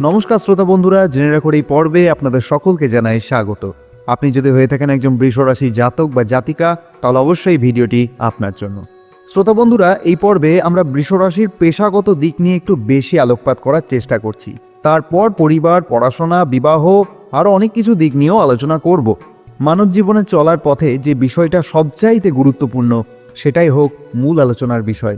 নমস্কার শ্রোতা বন্ধুরা, জেনে রাখুন এই পর্বে আপনাদের সকলকে জানাই স্বাগত। আপনি যদি হয়ে থাকেন একজন বৃষরাশি জাতক বা জাতিকা, তাহলে অবশ্যই ভিডিওটি আপনার জন্য। শ্রোতা বন্ধুরা, এই পর্বে আমরা বৃষরাশির পেশাগত দিক নিয়ে একটু বেশি আলোকপাত করার চেষ্টা করছি। তারপর পরিবার, পড়াশোনা, বিবাহ আরও অনেক কিছু দিক নিয়েও আলোচনা করব। মানব জীবনে চলার পথে যে বিষয়টা সবচাইতে গুরুত্বপূর্ণ, সেটাই হোক মূল আলোচনার বিষয়,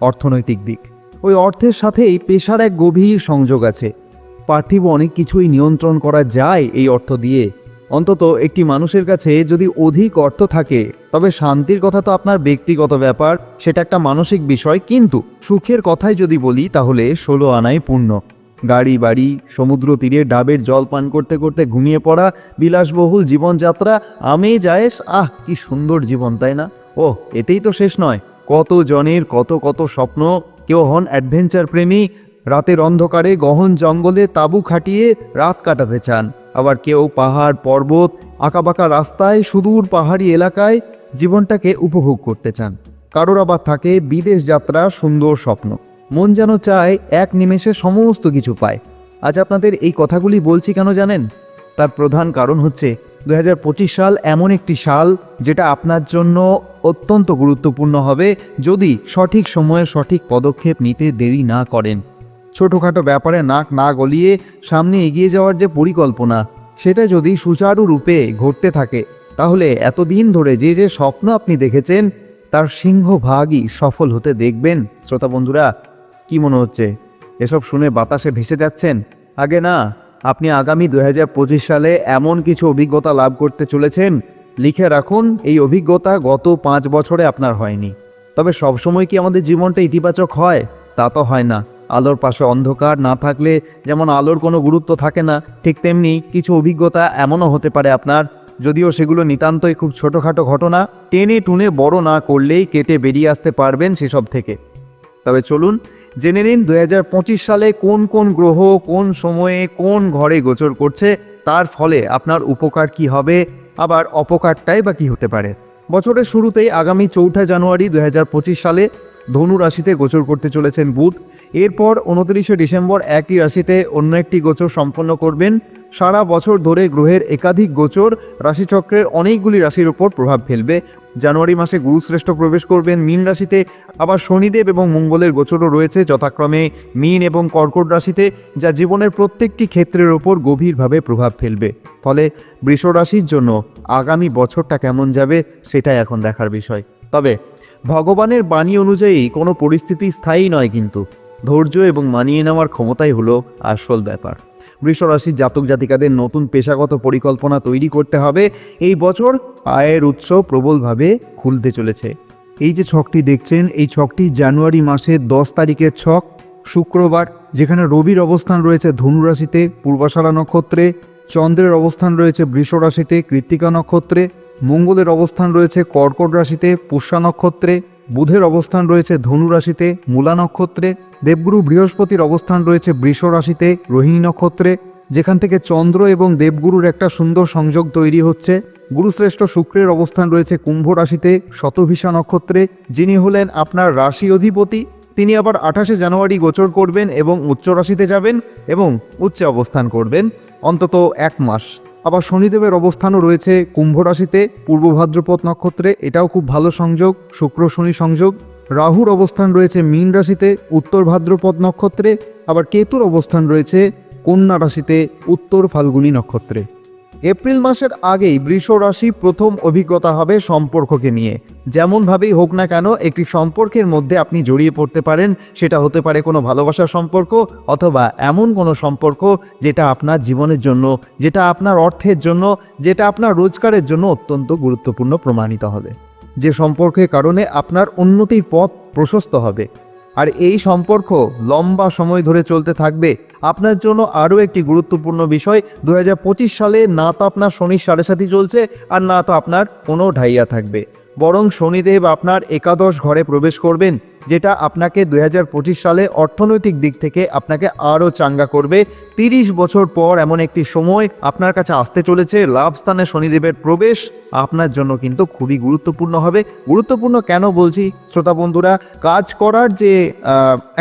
অর্থনৈতিক দিক। ওই অর্থের সাথেই পেশার এক গভীর সংযোগ আছে। পার্থিব অনেক কিছুই নিয়ন্ত্রণ করা যায় এই অর্থ দিয়ে। অন্তত একটি মানুষের কাছে যদি অধিক অর্থ থাকে, তবে শান্তির কথা তো আপনার ব্যক্তিগত ব্যাপার, সেটা একটা মানসিক বিষয়। কিন্তু সুখের কথাই যদি বলি, তাহলে ষোলো আনাই পূর্ণ। গাড়ি, বাড়ি, সমুদ্র তীরে ডাবের জল পান করতে করতে ঘুমিয়ে পড়া, বিলাসবহুল জীবনযাত্রা, আমে যায়েস আহ, কি সুন্দর জীবন, তাই না? ও এতেই তো শেষ নয়। কত জনের কত কত স্বপ্ন, কেউ হন অ্যাডভেঞ্চার প্রেমী রাতের অন্ধকারে গহন জঙ্গলে তাঁবু খাটিয়ে রাত কাটাতে চান। আবার কেউ পাহাড়, পর্বত, আঁকাবাঁকা রাস্তায়, সুদূর পাহাড়ি এলাকায় জীবনটাকে উপভোগ করতে চান। কারোর আবার থাকে বিদেশ যাত্রা সুন্দর স্বপ্ন। মন যেন চায় এক নিমেষে সমস্ত কিছু পায়। আজ আপনাদের এই কথাগুলি বলছি কেন জানেন? তার প্রধান কারণ হচ্ছে দু হাজার পঁচিশ সাল এমন একটি সাল যেটা আপনার জন্য অত্যন্ত গুরুত্বপূর্ণ হবে যদি সঠিক সময়ে সঠিক পদক্ষেপ নিতে দেরি না করেন। ছোটোখাটো ব্যাপারে নাক না গলিয়ে সামনে এগিয়ে যাওয়ার যে পরিকল্পনা, সেটা যদি সুচারুরূপে ঘটতে থাকে, তাহলে এতদিন ধরে যে যে স্বপ্ন আপনি দেখেছেন, তার সিংহভাগই সফল হতে দেখবেন। শ্রোতা বন্ধুরা, কি মনে হচ্ছে? এসব শুনে বাতাসে ভেসে যাচ্ছেন? আগে না, আপনি আগামী দু হাজার পঁচিশ সালে এমন কিছু অভিজ্ঞতা লাভ করতে চলেছেন? লিখে রাখুন, এই অভিজ্ঞতা গত পাঁচ বছরে আপনার হয়নি। তবে সবসময় কি আমাদের জীবনটা ইতিবাচক হয়? তা তো হয় না। আলোর পাশে অন্ধকার না থাকলে যেমন আলোর কোনো গুরুত্ব থাকে না, ঠিক তেমনি কিছু অভিজ্ঞতা এমনও হতে পারে আপনার। যদিও সেগুলো নিতান্তই খুব ছোটোখাটো ঘটনা, টেনে টুনে বড় না করলেই কেটে বেরিয়ে আসতে পারবেন সেসব থেকে। তবে চলুন, জেনে নিন দুই হাজার পঁচিশ সালে কোন কোন গ্রহ কোন সময়ে কোন ঘরে গোচর করছে, তার ফলে আপনার উপকার কি হবে, আবার অপকারটাই বা কী হতে পারে। বছরের শুরুতেই আগামী চৌঠা জানুয়ারি দুই হাজার পঁচিশ সালে ধনু রাশিতে গোচর করতে চলেছেন বুধ। এরপর উনত্রিশে ডিসেম্বর একই রাশিতে অন্য একটি গোচর সম্পন্ন করবেন। সারা বছর ধরে গ্রহের একাধিক গোচর রাশিচক্রের অনেকগুলি রাশির ওপর প্রভাব ফেলবে। জানুয়ারি মাসে গুরুশ্রেষ্ঠ প্রবেশ করবেন মীন রাশিতে। আবার শনিদেব এবং মঙ্গলের গোচরও রয়েছে যথাক্রমে মীন এবং কর্কট রাশিতে, যা জীবনের প্রত্যেকটি ক্ষেত্রের ওপর গভীরভাবে প্রভাব ফেলবে। ফলে বৃষ রাশির জন্য আগামী বছরটা কেমন যাবে, সেটাই এখন দেখার বিষয়। তবে ভগবানের বাণী অনুযায়ী কোনো পরিস্থিতি স্থায়ী নয় কিন্তু। ধৈর্য এবং মানিয়ে নেওয়ার ক্ষমতাই হলো আসল ব্যাপার। বৃষরাশির জাতক জাতিকাদের নতুন পেশাগত পরিকল্পনা তৈরি করতে হবে। এই বছর আয়ের উৎস প্রবলভাবে খুলতে চলেছে। এই যে ছকটি দেখছেন, এই ছকটি জানুয়ারি মাসের দশ তারিখের ছক। শুক্রবার, যেখানে রবির অবস্থান রয়েছে ধনুরাশিতে পূর্বাষাঢ়া নক্ষত্রে, চন্দ্রের অবস্থান রয়েছে বৃষ রাশিতে কৃত্তিকা নক্ষত্রে মঙ্গলের অবস্থান রয়েছে কর্কট রাশিতে, পুষ্যা নক্ষত্রে, বুধের অবস্থান রয়েছে ধনু রাশিতে, মূলা নক্ষত্রে, দেবগুরু বৃহস্পতির অবস্থান রয়েছে বৃষ রাশিতে, রোহিণী নক্ষত্রে, যেখান থেকে চন্দ্র এবং দেবগুরুর একটা সুন্দর সংযোগ তৈরি হচ্ছে। গুরুশ্রেষ্ঠ শুক্রের অবস্থান রয়েছে কুম্ভ রাশিতে, শতভিষা নক্ষত্রে, যিনি হলেন আপনার রাশি অধিপতি। তিনি আবার আঠাশে জানুয়ারি গোচর করবেন এবং উচ্চ রাশিতে যাবেন এবং উচ্চে অবস্থান করবেন, অন্তত এক মাস। আবার শনিদেবের অবস্থানও রয়েছে কুম্ভ রাশিতে। পূর্ব ভাদ্রপদ নক্ষত্রে এটাও খুব ভালো সংযোগ, শুক্র শনি সংযোগ। রাহুর অবস্থান রয়েছে মীন রাশিতে, উত্তর ভাদ্রপদ নক্ষত্রে। আবার কেতুর অবস্থান রয়েছে কন্যা রাশিতে, উত্তর ফাল্গুনি নক্ষত্রে। এপ্রিল মাসের আগেই বৃষ রাশি প্রথম অভিজ্ঞতা হবে সম্পর্ককে নিয়ে। যেমনভাবেই হোক না কেন, একটি সম্পর্কের মধ্যে আপনি জড়িয়ে পড়তে পারেন, সেটা হতে পারে কোনো ভালোবাসার সম্পর্ক অথবা এমন কোনো সম্পর্ক যেটা আপনার জীবনের জন্য, যেটা আপনার অর্থের জন্য, যেটা আপনার রোজগারের জন্য অত্যন্ত গুরুত্বপূর্ণ প্রমাণিত হবে। যে সম্পর্কের কারণে আপনার উন্নতির পথ প্রশস্ত হবে। আর এই সম্পর্ক লম্বা সময় ধরে চলতে থাকবে। আপনার জন্য আরও একটি গুরুত্বপূর্ণ বিষয় দু হাজার পঁচিশ সালে না তো আপনার শনির সাড়ে সাথী চলছে আর না তো আপনার কোনো ঢাইয়া থাকবে। বরং শনিদেব আপনার একাদশ ঘরে প্রবেশ করবেন। যেটা আপনাকে দু হাজার পঁচিশ সালে অর্থনৈতিক দিক থেকে আপনাকে আরও চাঙ্গা করবে। তিরিশ বছর পর এমন একটি সময় আপনার কাছে আসতে চলেছে। লাভ স্থানে শনিদেবের প্রবেশ আপনার জন্য কিন্তু খুবই গুরুত্বপূর্ণ হবে। গুরুত্বপূর্ণ কেন বলছি? শ্রোতা বন্ধুরা, কাজ করার যে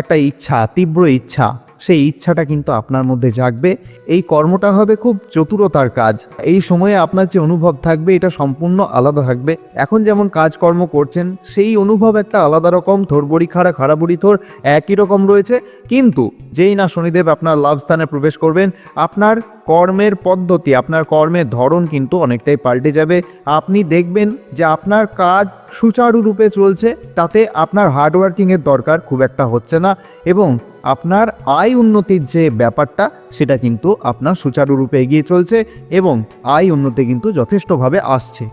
একটা ইচ্ছা, তীব্র ইচ্ছা সেই ইচ্ছাটা কিন্তু আপনার মধ্যে জাগবে। এই কর্মটা হবে খুব চতুরতার কাজ। এই সময়ে আপনার যে অনুভব থাকবে, এটা সম্পূর্ণ আলাদা থাকবে। এখন যেমন কাজকর্ম করছেন, সেই অনুভব একটা আলাদা রকম থোরবড়ি খাড়া খাড়াবড়ি থোর একই রকম রয়েছে। কিন্তু যেই না শনিদেব আপনার লাভ স্থানে প্রবেশ করবেন, আপনার কর্মের পদ্ধতি, আপনার কর্মের ধরন কিন্তু অনেকটাই পাল্টে যাবে। আপনি দেখবেন যে আপনার কাজ সুচারুরূপে চলছে, তাতে আপনার হার্ডওয়ার্কিংয়ের দরকার খুব একটা হচ্ছে না। এবং আপনার আয় উন্নতির যে ব্যাপারটা, সেটা কিন্তু আপনার সুচারুরূপে এগিয়ে চলছে এবং আয় উন্নতি কিন্তু যথেষ্টভাবে আসছে।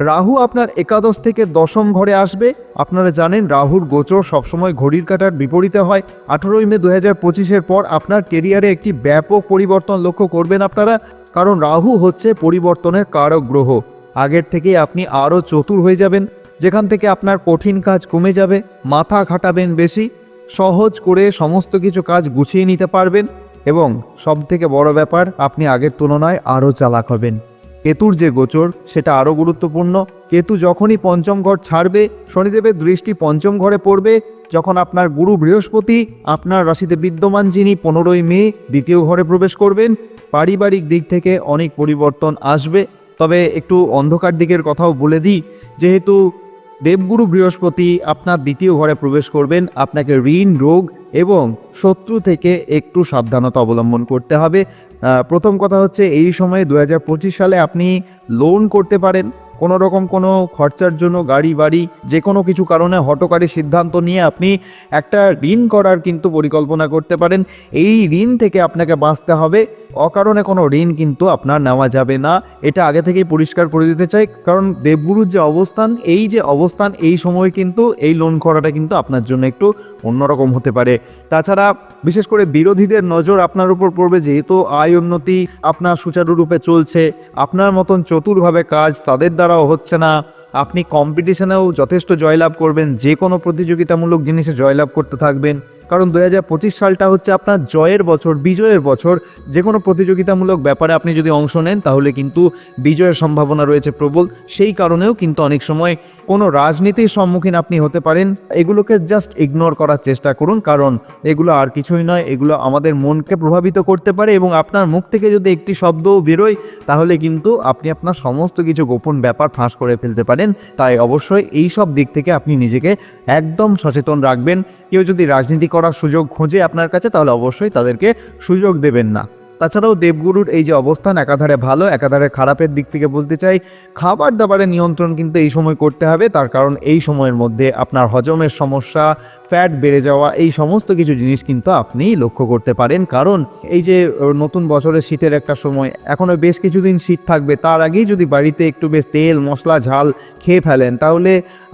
রাহু আপনার একাদশ থেকে দশম ঘরে আসবে। আপনারা জানেন, রাহুর গোচর সবসময় ঘড়ির কাটার বিপরীতে হয়। আঠেরোই মে দু হাজার পঁচিশের পর আপনার কেরিয়ারে একটি ব্যাপক পরিবর্তন লক্ষ্য করবেন আপনারা, কারণ রাহু হচ্ছে পরিবর্তনের কারক গ্রহ। আগের থেকে আপনি আরও চতুর হয়ে যাবেন। যেখান থেকে আপনার কঠিন কাজ কমে যাবে, মাথা খাটাবেন বেশি সহজ করে সমস্ত কিছু কাজ গুছিয়ে নিতে পারবেন এবং সব থেকে বড় ব্যাপার, আপনি আগের তুলনায় আরও চালাক হবেন। কেতুর যে গোচর, সেটা আরও গুরুত্বপূর্ণ। কেতু যখনই পঞ্চম ঘর ছাড়বে, শনিদেবের দৃষ্টি পঞ্চম ঘরে পড়বে, যখন আপনার গুরু বৃহস্পতি, আপনার রাশিতে বিদ্যমান যিনি পনেরোই মে দ্বিতীয় ঘরে প্রবেশ করবেন, পারিবারিক দিক থেকে অনেক পরিবর্তন আসবে। তবে একটু অন্ধকার দিকের কথাও বলে দিই, যেহেতু দেবগুরু বৃহস্পতি আপনার দ্বিতীয় ঘরে প্রবেশ করবেন। আপনাকে ঋণ, রোগ এবং শত্রু থেকে একটু সাবধানতা অবলম্বন করতে হবে। প্রথম কথা হচ্ছে এই সময়ে দু হাজার পঁচিশ সালে আপনি লোন করতে পারেন। কোনো রকম কোনো খরচার জন্য গাড়ি, বাড়ি যে কোনো কিছু কারণে হটকারী সিদ্ধান্ত নিয়ে আপনি একটা ঋণ করার কিন্তু পরিকল্পনা করতে পারেন। এই ঋণ থেকে আপনাকে বাঁচতে হবে। অকারণে কোনো ঋণ কিন্তু আপনার নেওয়া যাবে না। এটা আগে থেকেই পরিষ্কার করে দিতে চাই। কারণ দেবগুরুর যে অবস্থান, এই যে অবস্থান, এই সময় কিন্তু এই লোন করাটা কিন্তু আপনার জন্য একটু অন্যরকম হতে পারে। তাছাড়া বিশেষ করে বিরোধীদের নজর আপনার উপর পড়বে যেহেতু আয় উন্নতি আপনার সুচারুরূপে চলছে, আপনার মতন চতুরভাবে কাজ তাদের দ্বারাও হচ্ছে না। আপনি কম্পিটিশনেও যথেষ্ট জয়লাভ করবেন যে কোনো প্রতিযোগিতামূলক জিনিসে জয়লাভ করতে থাকবেন। কারণ দু হাজার পঁচিশ সালটা হচ্ছে আপনার জয়ের বছর, বিজয়ের বছর। যে কোনো প্রতিযোগিতামূলক ব্যাপারে আপনি যদি অংশ নেন, তাহলে কিন্তু বিজয়ের সম্ভাবনা রয়েছে প্রবল। সেই কারণেও কিন্তু অনেক সময় কোনো রাজনীতির সম্মুখীন আপনি হতে পারেন। এগুলোকে জাস্ট ইগনোর করার চেষ্টা করুন, কারণ এগুলো আর কিছুই নয়। এগুলো আমাদের মনকে প্রভাবিত করতে পারে এবং আপনার মুখ থেকে যদি একটি শব্দও বেরোয়, তাহলে কিন্তু আপনি আপনার সমস্ত কিছু গোপন ব্যাপার ফাঁস করে ফেলতে পারেন। তাই অবশ্যই এই সব দিক থেকে আপনি নিজেকে একদম সচেতন রাখবেন। কেউ যদি রাজনীতি করার সুযোগ খোঁজে আপনার কাছে, তাহলে অবশ্যই তাদেরকে সুযোগ দেবেন না। তাছাড়াও দেবগুরুর এই যে অবস্থান, একাধারে ভালো, একাধারে খারাপের দিক থেকে বলতে চাই খাবার দাবারের নিয়ন্ত্রণ কিন্তু এই সময় করতে হবে। তার কারণ এই সময়ের মধ্যে আপনার হজমের সমস্যা ফ্যাট বেড়ে যাওয়া, এই সমস্ত কিছু জিনিস কিন্তু আপনি লক্ষ্য করতে পারেন। কারণ এই যে নতুন বছরের শীতের একটা সময় এখনও বেশ কিছুদিন শীত থাকবে, তার আগেই যদি বাড়িতে একটু বেশ তেল, মশলা, ঝাল খেয়ে ফেলেন, তাহলে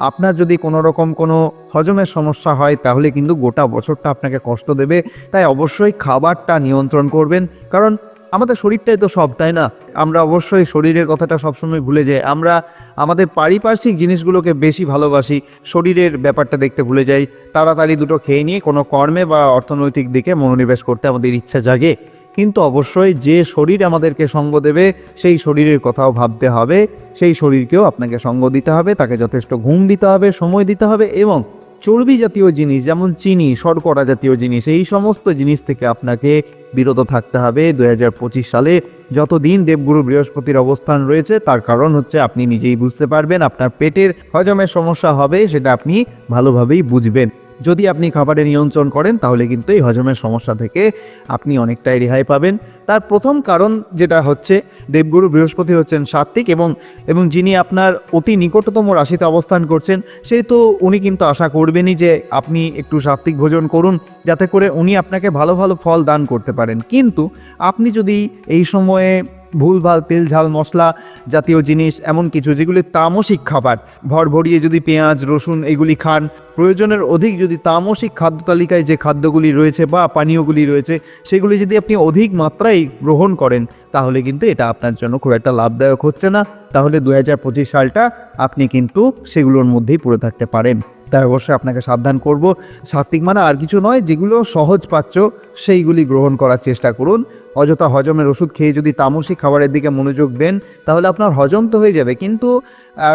আপনার যদি কোনো রকম কোনো হজমের সমস্যা হয়, তাহলে কিন্তু গোটা বছরটা আপনাকে কষ্ট দেবে। তাই অবশ্যই খাবারটা নিয়ন্ত্রণ করবেন। কারণ আমাদের শরীরটাই তো সব, তাই না? আমরা অবশ্যই শরীরের কথাটা সবসময় ভুলে যাই। আমরা আমাদের পারিপার্শ্বিক জিনিসগুলোকে বেশি ভালোবাসি, শরীরের ব্যাপারটা দেখতে ভুলে যাই। তাড়াতাড়ি দুটো খেয়ে নিয়ে কোনো কর্মে বা অর্থনৈতিক দিকে মনোনিবেশ করতে আমাদের ইচ্ছা জাগে। কিন্তু অবশ্যই যে শরীর আমাদেরকে সঙ্গ দেবে, সেই শরীরের কথাও ভাবতে হবে। সেই শরীরকেও আপনাকে সঙ্গ দিতে হবে, তাকে যথেষ্ট ঘুম দিতে হবে, সময় দিতে হবে এবং চর্বি জাতীয় জিনিস, যেমন চিনি, শর্করা জাতীয় জিনিস, এই সমস্ত জিনিস থেকে আপনাকে বিরত থাকতে হবে দু হাজার পঁচিশ সালে। যতদিন দেবগুরু বৃহস্পতির অবস্থান রয়েছে, তার কারণ হচ্ছে আপনি নিজেই বুঝতে পারবেন, আপনার পেটের হজমের সমস্যা হবে, সেটা আপনি ভালোভাবেই বুঝবেন। যদি আপনি খাবারে নিয়ন্ত্রণ করেন, তাহলে কিন্তু এই হজমের সমস্যা থেকে আপনি অনেকটাই রেহাই পাবেন। তার প্রথম কারণ যেটা হচ্ছে, দেবগুরু বৃহস্পতি হচ্ছেন সাত্ত্বিক এবং এবং যিনি আপনার অতি নিকটতম রাশিতে অবস্থান করছেন সেই তো উনি কিন্তু আশা করবেনই যে আপনি একটু সাত্ত্বিক ভোজন করুন, যাতে করে উনি আপনাকে ভালো ভালো ফল দান করতে পারেন। কিন্তু আপনি যদি এই সময়ে ভুলভাল তেল, ঝাল, মশলা জাতীয় জিনিস, এমন কিছু যেগুলি তামসিক খাবার। ভর ভরিয়ে যদি পেঁয়াজ, রসুন এগুলি খান, প্রয়োজনের অধিক যদি তামসিক খাদ্য তালিকায় যে খাদ্যগুলি রয়েছে বা পানীয়গুলি রয়েছে, সেগুলি যদি আপনি অধিক মাত্রায় গ্রহণ করেন, তাহলে কিন্তু এটা আপনার জন্য খুব একটা লাভদায়ক হচ্ছে না। তাহলে দু হাজার পঁচিশ সালটা আপনি কিন্তু সেগুলোর মধ্যেই পড়ে থাকতে পারেন। তাই অবশ্যই আপনাকে সাবধান করব। সাত্বিক মানে আর কিছু নয়, যেগুলো সহজ পাচ্ছ, সেইগুলি গ্রহণ করার চেষ্টা করুন। অযথা হজমের ওষুধ খেয়ে যদি তামসিক খাবারের দিকে মনোযোগ দেন, তাহলে আপনার হজম তো হয়ে যাবে, কিন্তু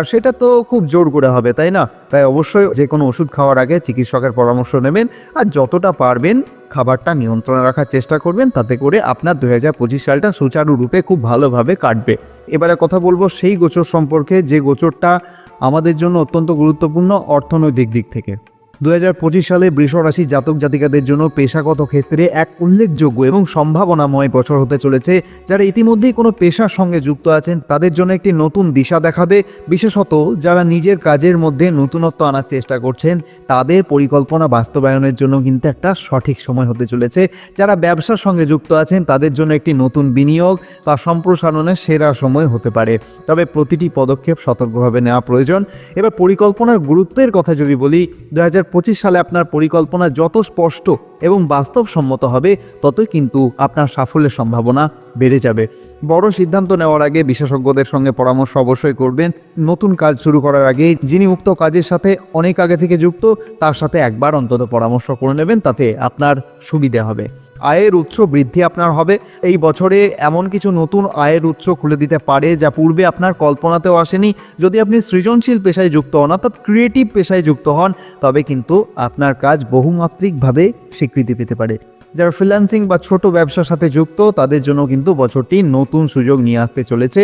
সেটা তো খুব জোর করে হবে, তাই না? তাই অবশ্যই যে কোনো ওষুধ খাওয়ার আগে চিকিৎসকের পরামর্শ নেবেন আর যতটা পারবেন খাবারটা নিয়ন্ত্রণে রাখার চেষ্টা করবেন, তাতে করে আপনার দু হাজার পঁচিশ সালটা সুচারুরূপে খুব ভালোভাবে কাটবে। এবারে কথা বলব সেই গোচর সম্পর্কে, যে গোচরটা আমাদের জন্য অত্যন্ত গুরুত্বপূর্ণ অর্থনৈতিক দিক থেকে। দু হাজার পঁচিশ সালে বৃষ রাশি জাতক জাতিকাদের জন্য পেশাগত ক্ষেত্রে এক উল্লেখযোগ্য এবং সম্ভাবনাময় বছর হতে চলেছে, যারা ইতিমধ্যেই কোনো পেশার সঙ্গে যুক্ত আছেন, তাদের জন্য একটি নতুন দিশা দেখাবে। বিশেষত যারা নিজের কাজের মধ্যে নতুনত্ব আনার চেষ্টা করছেন, তাদের পরিকল্পনা বাস্তবায়নের জন্য কিন্তু একটা সঠিক সময় হতে চলেছে। যারা ব্যবসার সঙ্গে যুক্ত আছেন, তাদের জন্য একটি নতুন বিনিয়োগ বা সম্প্রসারণের সেরা সময় হতে পারে। তবে প্রতিটি পদক্ষেপ সতর্কভাবে নেওয়া প্রয়োজন। এবার পরিকল্পনার গুরুত্বের কথা যদি বলি দু হাজার পঁচিশ সালে আপনার পরিকল্পনা যত স্পষ্ট এবং বাস্তবসম্মত হবে, ততই কিন্তু আপনার সাফল্যের সম্ভাবনা বেড়ে যাবে। বড় সিদ্ধান্ত নেওয়ার আগে বিশেষজ্ঞদের সঙ্গে পরামর্শ অবশ্যই করবেন। নতুন কাজ শুরু করার আগে যিনি উক্ত কাজের সাথে অনেক আগে থেকে যুক্ত, তার সাথে একবার অন্তত পরামর্শ করে নেবেন, তাতে আপনার সুবিধা হবে। আয়ের উৎস বৃদ্ধি আপনার হবে। এই বছরে এমন কিছু নতুন আয়ের উৎস খুলে দিতে পারে, যা পূর্বে আপনার কল্পনাতেও আসেনি। যদি আপনি সৃজনশীল পেশায় যুক্ত হন, অর্থাৎ ক্রিয়েটিভ পেশায় যুক্ত হন, তবে কিন্তু আপনার কাজ বহুমাত্রিকভাবে স্বীকৃতি পেতে পারে। যারা ফ্রিল্যান্সিং বা ছোট ব্যবসার সাথে যুক্ত, তাদের জন্য কিন্তু বছরটি নতুন সুযোগ নিয়ে আসতে চলেছে।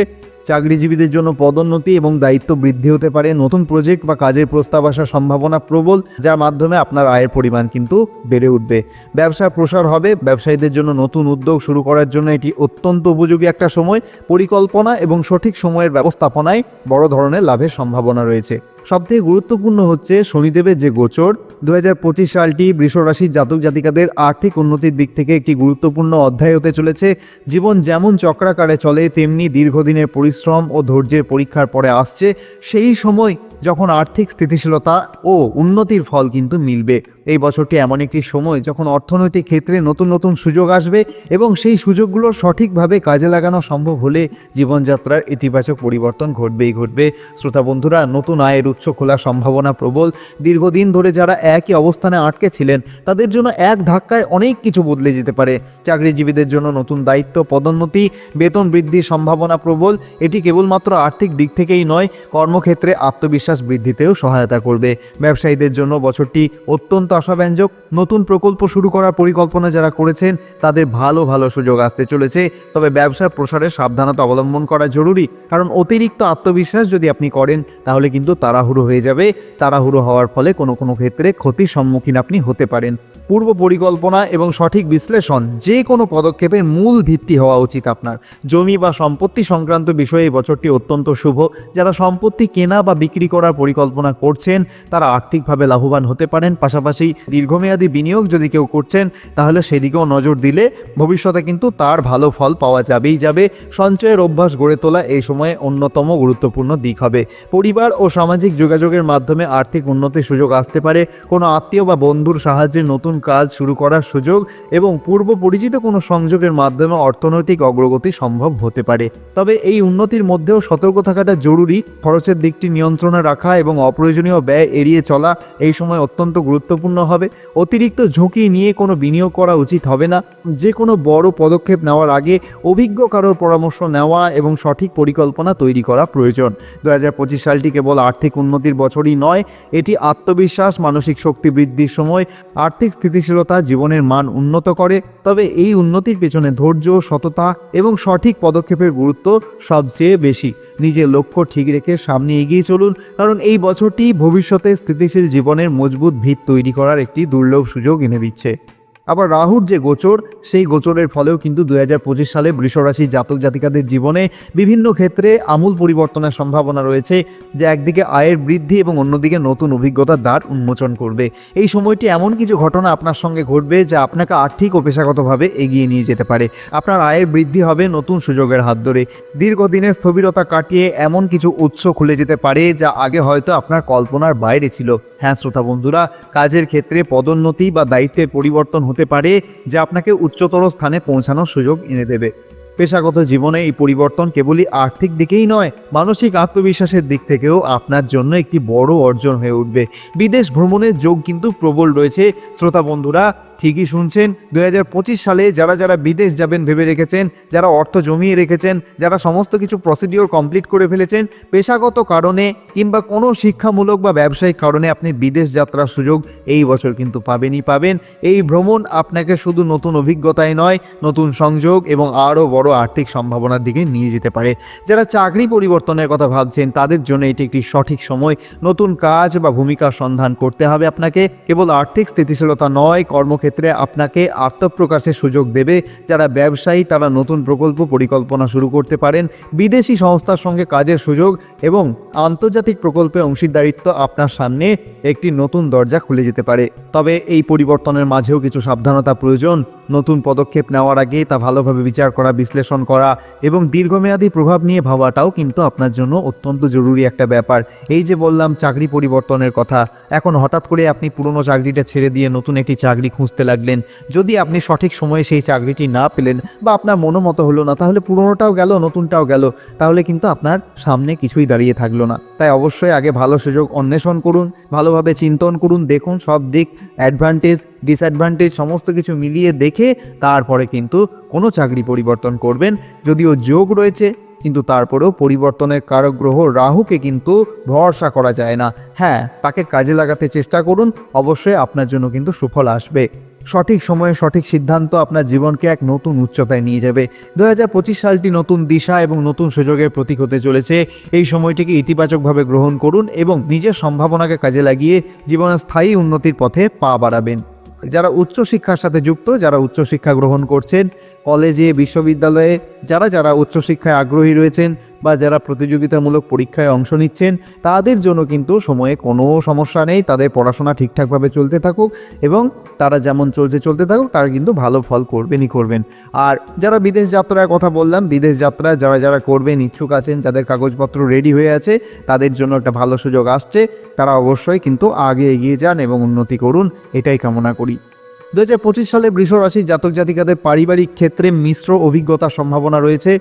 চাকরিজীবীদের জন্য পদোন্নতি এবং দায়িত্ব বৃদ্ধি হতে পারে। নতুন প্রজেক্ট বা কাজের প্রস্তাব আসার সম্ভাবনা প্রবল, যার মাধ্যমে আপনার আয়ের পরিমাণ কিন্তু বেড়ে উঠবে। ব্যবসার প্রসার হবে, ব্যবসায়ীদের জন্য নতুন উদ্যোগ শুরু করার জন্য এটি অত্যন্ত উপযোগী একটা সময়। পরিকল্পনা এবং সঠিক সময়ের ব্যবস্থাপনায় বড় ধরনের লাভের সম্ভাবনা রয়েছে। সবথেকে গুরুত্বপূর্ণ হচ্ছে শনিদেবের যে গোচর। দু হাজার পঁচিশ সালটি বৃষরাশির জাতক জাতিকাদের আর্থিক উন্নতির দিক থেকে একটি গুরুত্বপূর্ণ অধ্যায় হতে চলেছে। জীবন যেমন চক্রাকারে চলে, তেমনি দীর্ঘদিনের পরিশ্রম ও ধৈর্যের পরীক্ষার পরে আসছে। সেই সময় যখন আর্থিক স্থিতিশীলতা ও উন্নতির ফল কিন্তু মিলবে। এই বছরটি এমন একটি সময় যখন অর্থনৈতিক ক্ষেত্রে নতুন নতুন সুযোগ আসবে এবং সেই সুযোগগুলো সঠিকভাবে কাজে লাগানো সম্ভব হলে জীবনযাত্রার ইতিবাচক পরিবর্তন ঘটবেই ঘটবে। শ্রোতা বন্ধুরা, নতুন আয়ের উৎস খোলার সম্ভাবনা প্রবল। দীর্ঘদিন ধরে যারা একই অবস্থানে আটকে ছিলেন, তাদের জন্য এক ধাক্কায় অনেক কিছু বদলে যেতে পারে। চাকরিজীবীদের জন্য নতুন দায়িত্ব, পদোন্নতি, বেতন বৃদ্ধির সম্ভাবনা প্রবল। এটি কেবলমাত্র আর্থিক দিক থেকেই নয়, কর্মক্ষেত্রে আত্মবিশ্বাস বৃদ্ধিতেও সহায়তা করবে। ব্যবসায়ীদের জন্য বছরটি অত্যন্ত আশাব্যঞ্জক। নতুন প্রকল্প শুরু করার পরিকল্পনা যারা করেছেন, তাদের ভালো ভালো সুযোগ আসতে চলেছে। তবে ব্যবসার প্রসারে সাবধানতা অবলম্বন করা জরুরি। কারণ অতিরিক্ত আত্মবিশ্বাস যদি আপনি করেন, তাহলে কিন্তু তাড়াহুড়ো হয়ে যাবে। তাড়াহুড়ো হওয়ার ফলে কোনো কোনো ক্ষেত্রে ক্ষতির সম্মুখীন আপনি হতে পারেন। পূর্ব পরিকল্পনা এবং সঠিক বিশ্লেষণ যে কোনো পদক্ষেপের মূল ভিত্তি হওয়া উচিত আপনার। জমি বা সম্পত্তি সংক্রান্ত বিষয়ে এই বছরটি অত্যন্ত শুভ। যারা সম্পত্তি কেনা বা বিক্রি করার পরিকল্পনা করছেন, তারা আর্থিকভাবে লাভবান হতে পারেন। পাশাপাশি দীর্ঘমেয়াদী বিনিয়োগ যদি কেউ করছেন, তাহলে সেদিকেও নজর দিলে ভবিষ্যতে কিন্তু তার ভালো ফল পাওয়া যাবেই যাবে। সঞ্চয়ের অভ্যাস গড়ে তোলা এই সময়ে অন্যতম গুরুত্বপূর্ণ দিক হবে। পরিবার ও সামাজিক যোগাযোগের মাধ্যমে আর্থিক উন্নতির সুযোগ আসতে পারে। কোনো আত্মীয় বা বন্ধুর সাহায্যে নতুন কাজ শুরু করার সুযোগ এবং পূর্ব পরিচিত কোনো সংযোগের মাধ্যমে অর্থনৈতিক অগ্রগতি সম্ভব হতে পারে। তবে এই উন্নতির মধ্যেও সতর্ক থাকাটা জরুরি। খরচের দিকটি নিয়ন্ত্রণে রাখা এবং অপ্রয়োজনীয় ব্যয় এড়িয়ে চলা এই সময় অত্যন্ত গুরুত্বপূর্ণ হবে। অতিরিক্ত ঝুঁকি নিয়ে কোনো বিনিয়োগ করা উচিত হবে না। যে কোনো বড় পদক্ষেপ নেওয়ার আগে অভিজ্ঞ কারোর পরামর্শ নেওয়া এবং সঠিক পরিকল্পনা তৈরি করা প্রয়োজন। দু হাজার পঁচিশ সালটি কেবল আর্থিক উন্নতির বছরই নয়, এটি আত্মবিশ্বাস, মানসিক শক্তি বৃদ্ধির সময়, আর্থিক স্থিতিশীলতা জীবনের মান উন্নত করে। তবে এই উন্নতির পেছনে ধৈর্য, সততা এবং সঠিক পদক্ষেপের গুরুত্ব সবচেয়ে বেশি। নিজের লক্ষ্য ঠিক রেখে সামনে এগিয়ে চলুন, কারণ এই বছরটি ভবিষ্যতে স্থিতিশীল জীবনের মজবুত ভিত তৈরি করার একটি দুর্লভ সুযোগ এনে দিচ্ছে। আবার রাহুর যে গোচর, সেই গোচরের ফলেও কিন্তু দু হাজার পঁচিশ সালে বৃষরাশি জাতক জাতিকাদের জীবনে বিভিন্ন ক্ষেত্রে আমূল পরিবর্তনের সম্ভাবনা রয়েছে, যে একদিকে আয়ের বৃদ্ধি এবং অন্যদিকে নতুন অভিজ্ঞতার দ্বার উন্মোচন করবে। এই সময়টি এমন কিছু ঘটনা আপনার সঙ্গে ঘটবে, যা আপনাকে আর্থিক ও পেশাগতভাবে এগিয়ে নিয়ে যেতে পারে। আপনার আয়ের বৃদ্ধি হবে নতুন সুযোগের হাত ধরে। দীর্ঘদিনের স্থবিরতা কাটিয়ে এমন কিছু উৎস খুলে যেতে পারে, যা আগে হয়তো আপনার কল্পনার বাইরে ছিল। হ্যাঁ শ্রোতা বন্ধুরা, কাজের ক্ষেত্রে পদোন্নতি বা দায়িত্বের পরিবর্তন হতে পারে যা আপনাকে উচ্চতর স্থানে পৌঁছানোর সুযোগ এনে দেবে। পেশাগত জীবনে এই পরিবর্তন কেবলই আর্থিক দিকেই নয়, মানসিক আত্মবিশ্বাসের দিক থেকেও আপনার জন্য একটি বড় অর্জন হয়ে উঠবে। বিদেশ ভ্রমণের যোগ কিন্তু প্রবল রয়েছে। শ্রোতা বন্ধুরা ঠিকই শুনছেন। দু হাজার পঁচিশ সালে যারা যারা বিদেশ যাবেন ভেবে রেখেছেন, যারা অর্থ জমিয়ে রেখেছেন, যারা সমস্ত কিছু প্রসিডিওর কমপ্লিট করে ফেলেছেন, পেশাগত কারণে কিংবা কোনো শিক্ষামূলক বা ব্যবসায়িক কারণে আপনি বিদেশ যাত্রার সুযোগ এই বছর কিন্তু পাবেনই পাবেন। এই ভ্রমণ আপনাকে শুধু নতুন অভিজ্ঞতায় নয়, নতুন সংযোগ এবং আরও বড় আর্থিক সম্ভাবনার দিকে নিয়ে যেতে পারে। যারা চাকরি পরিবর্তনের কথা ভাবছেন, তাদের জন্য এটি একটি সঠিক সময়। নতুন কাজ বা ভূমিকার সন্ধান করতে হবে আপনাকে। কেবল আর্থিক স্থিতিশীলতা নয় কর্মক্ষেত্রে আপনাকে আত্মপ্রকাশের সুযোগ দেবে। যারা ব্যবসায়ী, তারা নতুন প্রকল্প পরিকল্পনা শুরু করতে পারেন। বিদেশি সংস্থার সঙ্গে কাজের সুযোগ এবং আন্তর্জাতিক প্রকল্পে অংশীদারিত্ব আপনার সামনে একটি নতুন দরজা খুলে যেতে পারে। তবে এই পরিবর্তনের মাঝেও কিছু সাবধানতা প্রয়োজন। নতুন পদক্ষেপ নেওয়ার আগে তা ভালোভাবে বিচার করা, বিশ্লেষণ করা এবং দীর্ঘমেয়াদী প্রভাব নিয়ে ভাবাটাও কিন্তু আপনার জন্য অত্যন্ত জরুরি একটা ব্যাপার। এই যে বললাম, চাকরি পরিবর্তনের কথা, এখন হঠাৎ করে আপনি পুরনো চাকরিটা ছেড়ে দিয়ে নতুন একটি চাকরি খুঁজতে লাগলেন। যদি আপনি সঠিক সময়ে সেই চাকরিটি না পেলেন বা আপনার মনোমতো হলো না, তাহলে পুরনোটাও গেল, নতুনটাও গেল, তাহলে কিন্তু আপনার সামনে কিছুই দাঁড়িয়ে থাকল না। তাই অবশ্যই আগে ভালো সুযোগ অন্বেষণ করুন, ভালোভাবে চিন্তন করুন, দেখুন সব দিক অ্যাডভান্টেজ ডিসঅ্যাডভান্টেজ সমস্ত কিছু মিলিয়ে দেখে তারপরে কিন্তু কোনো চাকরি পরিবর্তন করবেন। যদিও যোগ রয়েছে, কিন্তু তারপরেও পরিবর্তনের কারক গ্রহ রাহুকে কিন্তু ভরসা করা যায় না। হ্যাঁ তাকে কাজে লাগাতে চেষ্টা করুন, অবশ্যই আপনার জন্য কিন্তু সুফল আসবে। সঠিক সময়ে সঠিক সিদ্ধান্ত আপনার জীবনকে এক নতুন উচ্চতায় নিয়ে যাবে। দুই হাজার পঁচিশ সালটি নতুন দিশা এবং নতুন সুযোগের প্রতীক হতে চলেছে। এই সময়টিকে ইতিবাচকভাবে গ্রহণ করুন এবং নিজের সম্ভাবনাকে কাজে লাগিয়ে জীবনের স্থায়ী উন্নতির পথে পা বাড়াবেন। যারা উচ্চশিক্ষার সাথে যুক্ত, যারা উচ্চশিক্ষা গ্রহণ করছেন, কলেজে, বিশ্ববিদ্যালয়ে, যারা যারা উচ্চশিক্ষায় আগ্রহী রয়েছেন বা যারা প্রতিযোগিতামূলক পরীক্ষায় অংশ নিচ্ছেন, তাদের জন্য কিন্তু সময়ে কোনো সমস্যা নেই, তাদের পড়াশোনা ঠিকঠাকভাবে চলতে থাকুক এবং তারা যেমন চলছে চলতে থাকুক, তারা কিন্তু ভালো ফল করবেনই করবেন। আর যারা বিদেশ যাত্রার কথা বললাম, বিদেশ যাত্রা যারা যারা করবেন, ইচ্ছুক আছেন, যাদের কাগজপত্র রেডি হয়ে আছে, তাদের জন্য একটা ভালো সুযোগ আসছে, তারা অবশ্যই কিন্তু আগে এগিয়ে যান এবং উন্নতি করুন, এটাই কামনা করি। দু হাজার পঁচিশ সালে বৃষ রাশি জাতক জাতিকাদের পারিবারিক ক্ষেত্রে মিশ্র অভিজ্ঞতার সম্ভাবনা রয়েছে।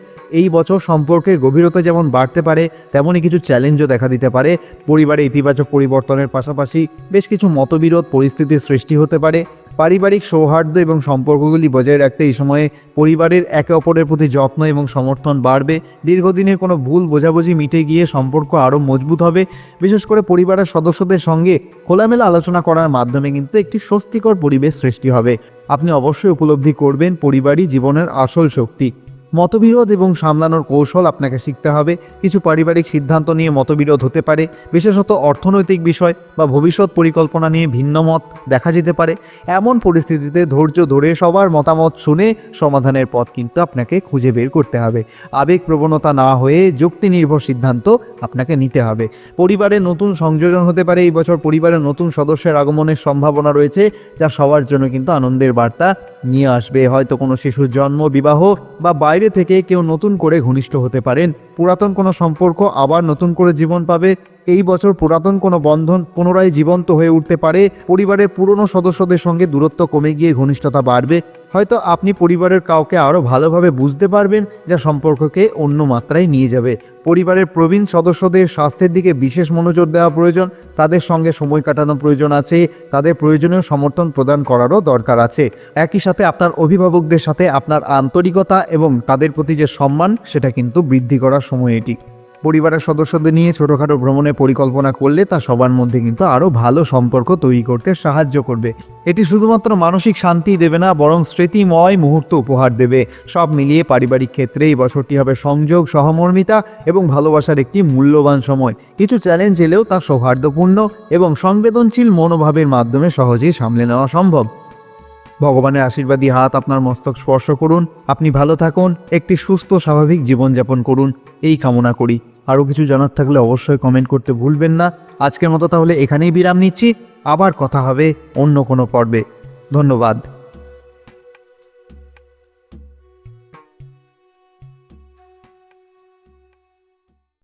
এই বছর সম্পর্কের গভীরতা যেমন বাড়তে পারে, তেমনই কিছু চ্যালেঞ্জও দেখা দিতে পারে। পরিবারে ইতিবাচক পরিবর্তনের পাশাপাশি বেশ কিছু মতবিরোধ, পরিস্থিতির সৃষ্টি হতে পারে। পারিবারিক সৌহার্দ্য এবং সম্পর্কগুলি বজায় রাখতে এই সময়ে পরিবারের একে অপরের প্রতি যত্ন এবং সমর্থন বাড়বে। দীর্ঘদিনের কোনো ভুল বোঝাবুঝি মিটে গিয়ে সম্পর্ক আরও মজবুত হবে। বিশেষ করে পরিবারের সদস্যদের সঙ্গে খোলামেলা আলোচনা করার মাধ্যমে কিন্তু একটি স্বস্তিকর পরিবেশ সৃষ্টি হবে। আপনি অবশ্যই উপলব্ধি করবেন পরিবারই জীবনের আসল শক্তি। মতবিরোধ এবং সামলানোর কৌশল আপনাকে শিখতে হবে। কিছু পারিবারিক সিদ্ধান্ত নিয়ে মতবিরোধ হতে পারে, বিশেষত অর্থনৈতিক বিষয় বা ভবিষ্যৎ পরিকল্পনা নিয়ে ভিন্ন মত দেখা যেতে পারে। এমন পরিস্থিতিতে ধৈর্য ধরে সবার মতামত শুনে সমাধানের পথ কিন্তু আপনাকে খুঁজে বের করতে হবে। আবেগ প্রবণতা না হয়ে যুক্তি নির্ভর সিদ্ধান্ত আপনাকে নিতে হবে। পরিবারে নতুন সংযোজন হতে পারে, এই বছর পরিবারের নতুন সদস্যের আগমনের সম্ভাবনা রয়েছে, যা সবার জন্য কিন্তু আনন্দের বার্তা নিয়ে আসবে। হয়তো কোনো শিশুর জন্ম, বিবাহ বা বাইরে থেকে কেউ নতুন করে ঘনিষ্ঠ হতে পারেন। পুরাতন কোনো সম্পর্ক আবার নতুন করে জীবন পাবে। এই বছর পুরাতন কোনো বন্ধন পুনরায় জীবন্ত হয়ে উঠতে পারে, পরিবারের পুরনো সদস্যদের সঙ্গে দূরত্ব কমে গিয়ে ঘনিষ্ঠতা বাড়বে। হয়তো আপনি পরিবারের কাউকে আরও ভালোভাবে বুঝতে পারবেন, যা সম্পর্ককে অন্য মাত্রায় নিয়ে যাবে। পরিবারের প্রবীণ সদস্যদের স্বাস্থ্যের দিকে বিশেষ মনোযোগ দেওয়া প্রয়োজন, তাদের সঙ্গে সময় কাটানো প্রয়োজন আছে, তাদের প্রয়োজনীয় সমর্থন প্রদান করারও দরকার আছে। একই সাথে আপনার অভিভাবকদের সাথে আপনার আন্তরিকতা এবং তাদের প্রতি যে সম্মান, সেটা কিন্তু বৃদ্ধি করার সময় এটি। পরিবারের সদস্যদের নিয়ে ছোটোখাটো ভ্রমণের পরিকল্পনা করলে তা সবার মধ্যে কিন্তু আরও ভালো সম্পর্ক তৈরি করতে সাহায্য করবে। এটি শুধুমাত্র মানসিক শান্তি দেবে না, বরং স্মৃতিময় মুহূর্ত উপহার দেবে। সব মিলিয়ে পারিবারিক ক্ষেত্রে এই বছরটি হবে সংযোগ, সহমর্মিতা এবং ভালোবাসার একটি মূল্যবান সময়। কিছু চ্যালেঞ্জ এলেও তা সৌহার্দ্যপূর্ণ এবং সংবেদনশীল মনোভাবের মাধ্যমে সহজেই সামলে নেওয়া সম্ভব। ভগবানের আশীর্বাদী হাত আপনার মস্তক স্পর্শ করুন। আপনি ভালো থাকুন, একটি সুস্থ, স্বাভাবিক জীবনযাপন করুন। এই কামনা করি। আরও কিছু জানার থাকলে অবশ্যই কমেন্ট করতে ভুলবেন না। আজকের মতো তাহলে এখানেই বিরাম নিচ্ছি। আবার কথা হবে অন্য কোনো পর্বে। ধন্যবাদ।